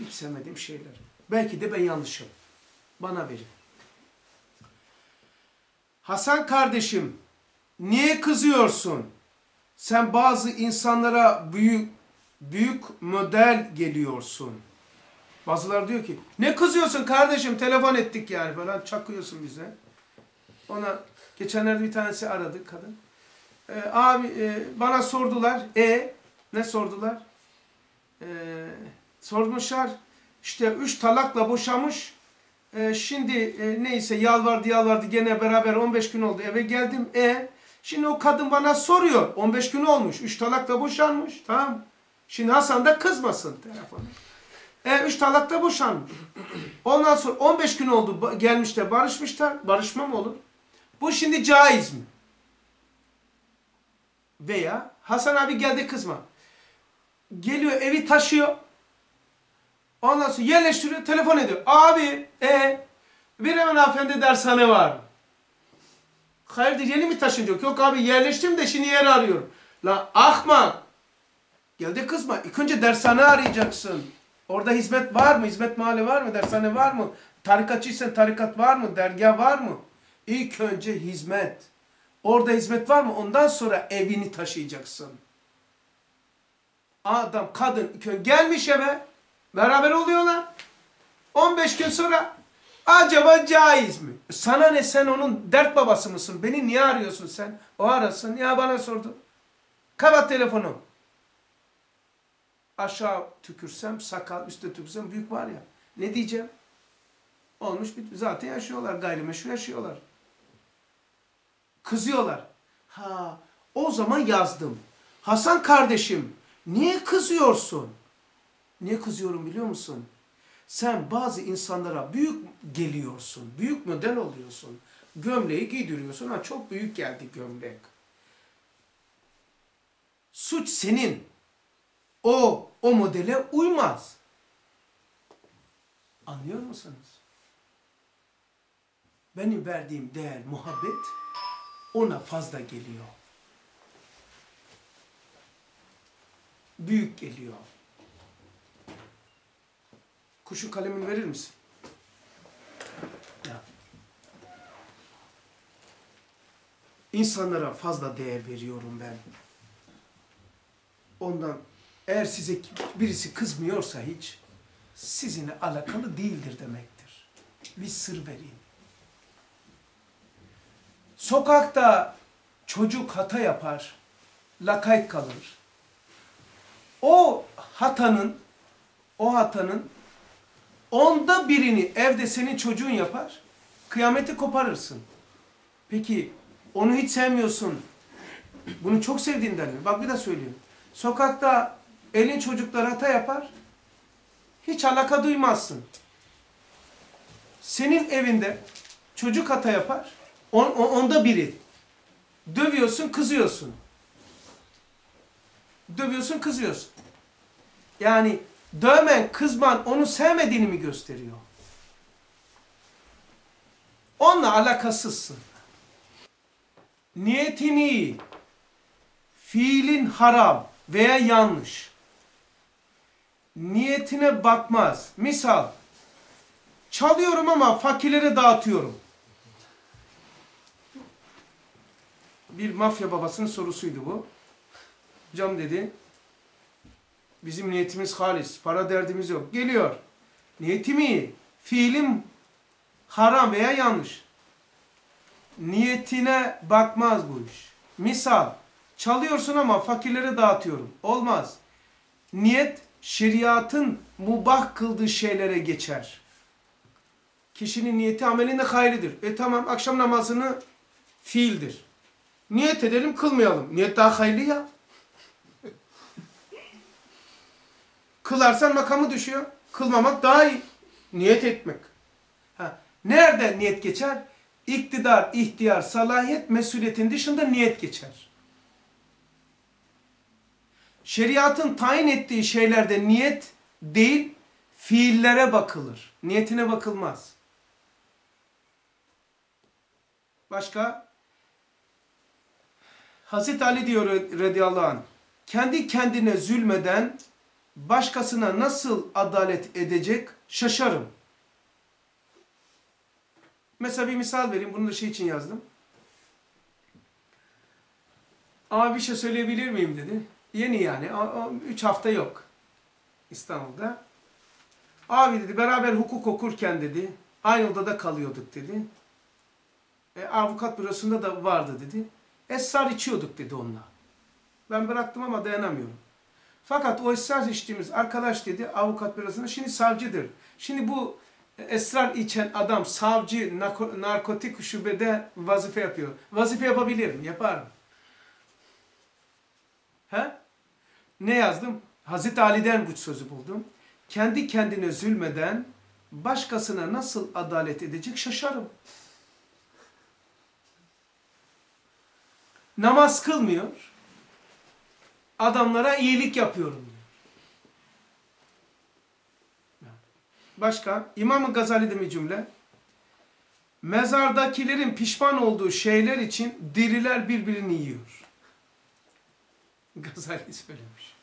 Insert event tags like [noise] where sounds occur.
Hiç sevmediğim şeyler. Belki de ben yanlışım. Bana verin. Hasan kardeşim, niye kızıyorsun? Sen bazı insanlara büyük büyük model geliyorsun. Bazıları diyor ki, ne kızıyorsun kardeşim telefon ettik yani falan çakıyorsun bize. Ona geçenlerde bir tanesi aradı kadın. Ee, abi e, bana sordular. E ne sordular? Ee, sormuşlar. İşte üç talakla boşamış. Ee, şimdi e, neyse yalvardı yalvardı gene beraber 15 gün oldu eve geldim. E şimdi o kadın bana soruyor. 15 gün olmuş. Üç talakla boşanmış. Tamam. Şimdi Hasan da kızmasın telefonu. E üç talakla boşanmış. Ondan sonra 15 gün oldu gelmişler barışmışlar. Barışma mı olur? Bu şimdi caiz mi? Veya Hasan abi geldi kızma. Geliyor evi taşıyor. Ondan sonra yerleştiriyor, telefon ediyor. Abi, e bir hemen hanımefendi dershane var. Hayırdır yeni mi taşınacak? Yok abi yerleştim de şimdi yer arıyorum. La ahmak. Geldi kızma. İlk önce dershane arayacaksın. Orada hizmet var mı? Hizmet mahalli var mı? Dershane var mı? Tarikatçıysan tarikat var mı? Dergah var mı? İlk önce hizmet. Orada hizmet var mı? Ondan sonra evini taşıyacaksın. Adam, kadın gelmiş eve. Beraber oluyorlar. 15 gün sonra acaba caiz mi? Sana ne sen onun dert babası mısın? Beni niye arıyorsun sen? O arasın. Ya bana sordu. Kapat telefonu. Aşağı tükürsem sakal, üstte tükürsem büyük var ya. Ne diyeceğim? Olmuş bir zaten yaşıyorlar. Gayrimeşru yaşıyorlar. Kızıyorlar. Ha, o zaman yazdım. Hasan kardeşim, niye kızıyorsun? Niye kızıyorum biliyor musun? Sen bazı insanlara büyük geliyorsun. Büyük model oluyorsun. Gömleği giydiriyorsun. Ha çok büyük geldi gömlek. Suç senin. O, o modele uymaz. Anlıyor musunuz? Benim verdiğim değer, muhabbet ona fazla geliyor. Büyük geliyor. Kuşu kalemini verir misin? Ya. İnsanlara fazla değer veriyorum ben. Ondan eğer size birisi kızmıyorsa hiç sizinle alakalı değildir demektir. Bir sır vereyim. Sokakta çocuk hata yapar, lakayt kalır. O hatanın, o hatanın onda birini evde senin çocuğun yapar, kıyameti koparırsın. Peki onu hiç sevmiyorsun, bunu çok sevdiğinden mi? Bak bir de söyleyeyim. Sokakta elin çocuklar hata yapar, hiç alaka duymazsın. Senin evinde çocuk hata yapar, on, on, onda biri. Dövüyorsun, kızıyorsun. Dövüyorsun, kızıyorsun. Yani dövmen, kızman onu sevmediğini mi gösteriyor? Onunla alakasızsın. Niyetini fiilin haram veya yanlış niyetine bakmaz. Misal çalıyorum ama fakirlere dağıtıyorum. Bir mafya babasının sorusuydu bu. Hocam dedi Bizim niyetimiz halis. Para derdimiz yok. Geliyor. Niyetim iyi. Fiilim haram veya yanlış. Niyetine bakmaz bu iş. Misal, çalıyorsun ama fakirlere dağıtıyorum. Olmaz. Niyet, şeriatın mubah kıldığı şeylere geçer. Kişinin niyeti amelinde hayridir. E tamam, akşam namazını fiildir. Niyet edelim, kılmayalım. Niyet daha hayırlı ya. Kılarsan makamı düşüyor. Kılmamak daha iyi. Niyet etmek. Ha. Nerede niyet geçer? İktidar, ihtiyar, salahiyet, mesuliyetin dışında niyet geçer. Şeriatın tayin ettiği şeylerde niyet değil, fiillere bakılır. Niyetine bakılmaz. Başka? Hazreti Ali diyor radıyallahu anh, kendi kendine zulmeden başkasına nasıl adalet edecek şaşarım. Mesela bir misal vereyim. Bunu da şey için yazdım. Abi bir şey söyleyebilir miyim dedi. Yeni yani. Üç hafta yok. İstanbul'da. Abi dedi beraber hukuk okurken dedi. Aynı odada kalıyorduk dedi. E, avukat bürosunda da vardı dedi. Esrar içiyorduk dedi onunla. Ben bıraktım ama dayanamıyorum. Fakat o esrar içtiğimiz arkadaş dedi avukat bürosunda şimdi savcıdır. Şimdi bu esrar içen adam savcı narkotik şubede vazife yapıyor. Vazife yapabilir mi? Yapar mı? He? Ne yazdım? Hazreti Ali'den bu sözü buldum. Kendi kendine zulmeden başkasına nasıl adalet edecek şaşarım. Namaz kılmıyor. Adamlara iyilik yapıyorum diyor. Başka? İmam-ı Gazali'de bir cümle. Mezardakilerin pişman olduğu şeyler için diriler birbirini yiyor. [laughs] Gazali söylemiş.